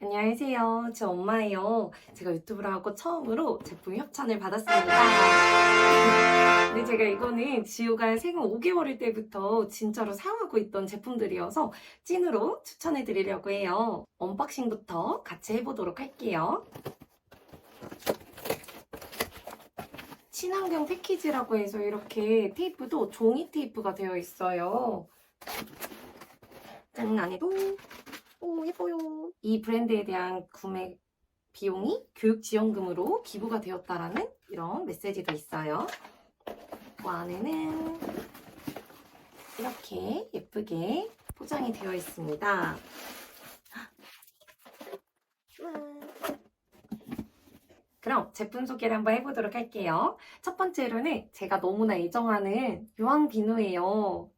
안녕하세요. 저 엄마예요. 제가 유튜브를 하고 처음으로 제품 협찬을 받았습니다. 근데 제가 이거는 지호가 생후 5개월일 때부터 진짜로 사용하고 있던 제품들이어서 찐으로 추천해 드리려고 해요. 언박싱부터 같이 해보도록 할게요. 친환경 패키지라고 해서 이렇게 테이프도 종이 테이프가 되어 있어요. 짠 안에도 오 예뻐요. 이 브랜드에 대한 구매 비용이 교육지원금으로 기부가 되었다라는 이런 메시지도 있어요. 그 안에는 이렇게 예쁘게 포장이 되어 있습니다. 짠. 그럼 제품 소개를 한번 해보도록 할게요. 첫 번째로는 제가 너무나 애정하는 유황 비누예요.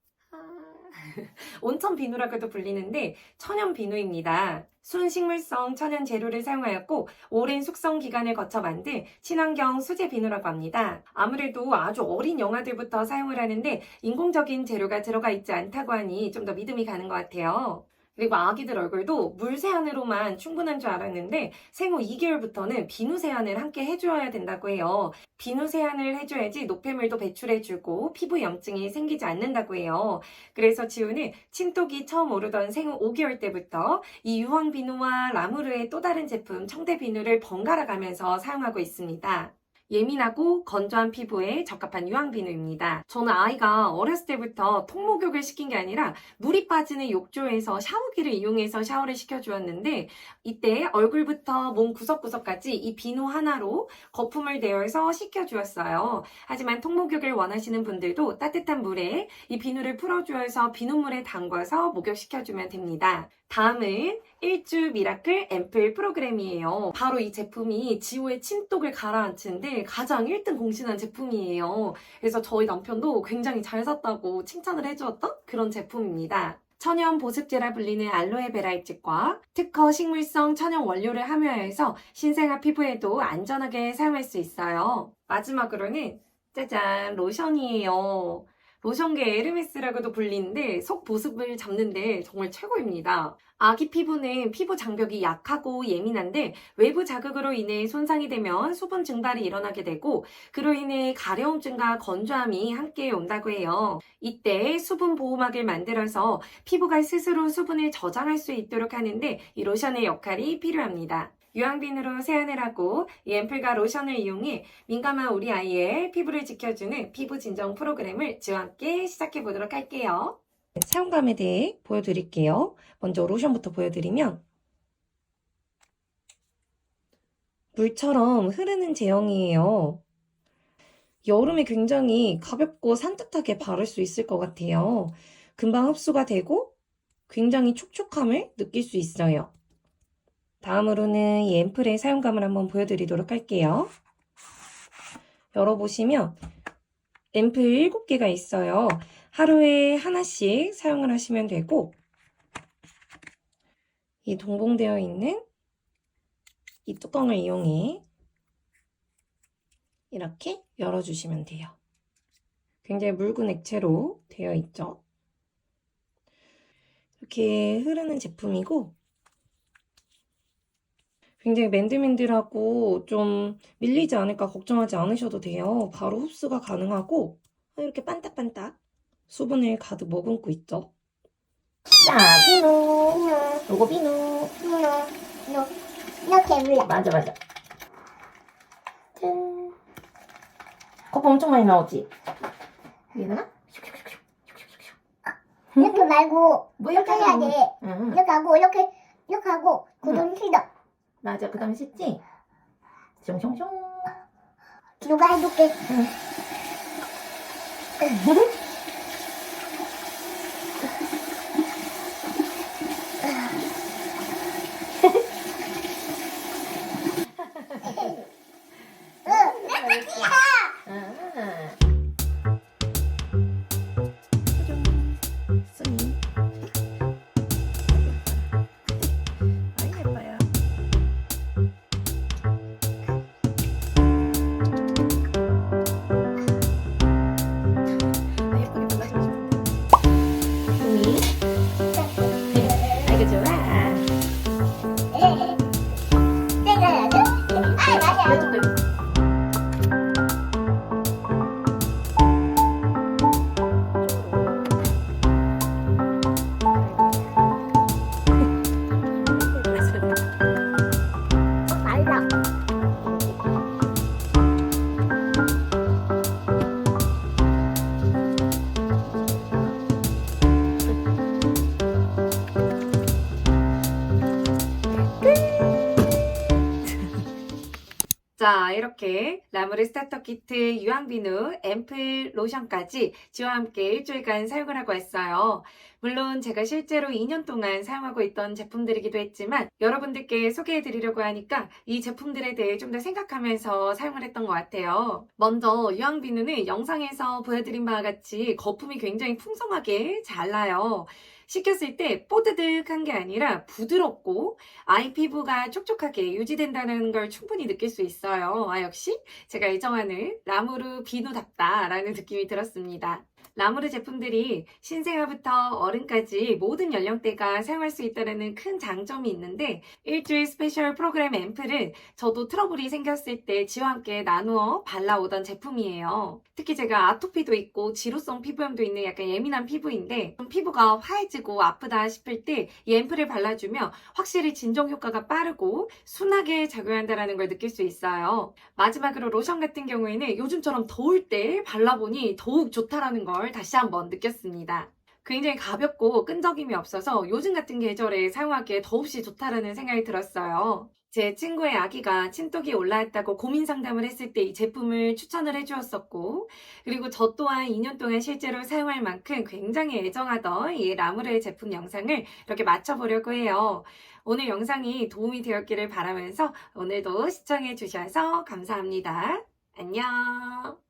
아, 온천 비누라고도 불리는데 천연 비누입니다. 순식물성 천연 재료를 사용하였고 오랜 숙성 기간을 거쳐 만든 친환경 수제 비누라고 합니다. 아무래도 아주 어린 영아들부터 사용을 하는데 인공적인 재료가 들어가 있지 않다고 하니 좀 더 믿음이 가는 것 같아요. 그리고 아기들 얼굴도 물 세안으로만 충분한 줄 알았는데 생후 2개월부터는 비누 세안을 함께 해줘야 된다고 해요. 비누 세안을 해줘야지 노폐물도 배출해주고 피부 염증이 생기지 않는다고 해요. 그래서 지우는 침독이 처음 오르던 생후 5개월 때부터 이 유황 비누와 라무르의 또 다른 제품 청대 비누를 번갈아 가면서 사용하고 있습니다. 예민하고 건조한 피부에 적합한 유황 비누입니다. 저는 아이가 어렸을 때부터 통목욕을 시킨 게 아니라 물이 빠지는 욕조에서 샤워기를 이용해서 샤워를 시켜주었는데 이때 얼굴부터 몸 구석구석까지 이 비누 하나로 거품을 내어서 씻겨주었어요. 하지만 통목욕을 원하시는 분들도 따뜻한 물에 이 비누를 풀어주어서 비눗물에 담궈서 목욕시켜주면 됩니다. 다음은 일주 미라클 앰플 프로그램이에요. 바로 이 제품이 지호의 침독을 가라앉히는데 가장 1등 공신한 제품이에요. 그래서 저희 남편도 굉장히 잘 샀다고 칭찬을 해주었던 그런 제품입니다. 천연 보습제라 불리는 알로에베라 잎즙과 특허 식물성 천연 원료를 함유하여서 신생아 피부에도 안전하게 사용할 수 있어요. 마지막으로는 짜잔 로션이에요. 로션계 에르메스라고도 불리는데 속 보습을 잡는데 정말 최고입니다. 아기 피부는 피부 장벽이 약하고 예민한데 외부 자극으로 인해 손상이 되면 수분 증발이 일어나게 되고 그로 인해 가려움증과 건조함이 함께 온다고 해요. 이때 수분 보호막을 만들어서 피부가 스스로 수분을 저장할 수 있도록 하는데 이 로션의 역할이 필요합니다. 유황빈으로 세안을 하고 이 앰플과 로션을 이용해 민감한 우리 아이의 피부를 지켜주는 피부 진정 프로그램을 지와 함께 시작해 보도록 할게요. 사용감에 대해 보여드릴게요. 먼저 로션부터 보여드리면 물처럼 흐르는 제형이에요. 여름에 굉장히 가볍고 산뜻하게 바를 수 있을 것 같아요. 금방 흡수가 되고 굉장히 촉촉함을 느낄 수 있어요. 다음으로는 이 앰플의 사용감을 한번 보여드리도록 할게요. 열어보시면 앰플 7개가 있어요. 하루에 하나씩 사용을 하시면 되고 이 동봉되어 있는 이 뚜껑을 이용해 이렇게 열어주시면 돼요. 굉장히 묽은 액체로 되어 있죠. 이렇게 흐르는 제품이고 굉장히 맨들맨들하고 좀 밀리지 않을까 걱정하지 않으셔도 돼요. 바로 흡수가 가능하고 이렇게 반딱반딱 수분을 가득 머금고 있죠. 자, 비누. 요거 비누. 비누 요 이렇게 물려 맞아, 맞아. 짠. 거품 엄청 많이 나오지? 위에다가? 이렇게 말고 뭐 이렇게 해야. 돼 응, 이렇게 하고 이렇게 이렇게 하고 그돈 휘덕 맞아. 그 다음에 씻지? 숑숑숑. 누가 해줄게 자, 이렇게 라무르 스타터 키트 유황비누 앰플 로션까지 지와 함께 일주일간 사용을 하고 왔어요. 물론 제가 실제로 2년 동안 사용하고 있던 제품들이기도 했지만 여러분들께 소개해 드리려고 하니까 이 제품들에 대해 좀 더 생각하면서 사용을 했던 것 같아요. 먼저 유황비누는 영상에서 보여드린 바와 같이 거품이 굉장히 풍성하게 잘 나요. 식혔을 때 뽀드득한 게 아니라 부드럽고 아이 피부가 촉촉하게 유지된다는 걸 충분히 느낄 수 있어요. 아, 역시 제가 애정하는 라무르 비누답다라는 느낌이 들었습니다. 라무르 제품들이 신생아부터 어른까지 모든 연령대가 사용할 수 있다는 큰 장점이 있는데 일주일 스페셜 프로그램 앰플은 저도 트러블이 생겼을 때 지와 함께 나누어 발라오던 제품이에요. 특히 제가 아토피도 있고 지루성 피부염도 있는 약간 예민한 피부인데 좀 피부가 화해지고 아프다 싶을 때 이 앰플을 발라주면 확실히 진정 효과가 빠르고 순하게 작용한다는 걸 느낄 수 있어요. 마지막으로 로션 같은 경우에는 요즘처럼 더울 때 발라보니 더욱 좋다라는 걸 다시 한번 느꼈습니다. 굉장히 가볍고 끈적임이 없어서 요즘 같은 계절에 사용하기에 더없이 좋다라는 생각이 들었어요. 제 친구의 아기가 침독이 올라왔다고 고민 상담을 했을 때 이 제품을 추천을 해주었었고, 그리고 저 또한 2년 동안 실제로 사용할 만큼 굉장히 애정하던 이 라무르의 제품 영상을 이렇게 맞춰보려고 해요. 오늘 영상이 도움이 되었기를 바라면서 오늘도 시청해 주셔서 감사합니다. 안녕.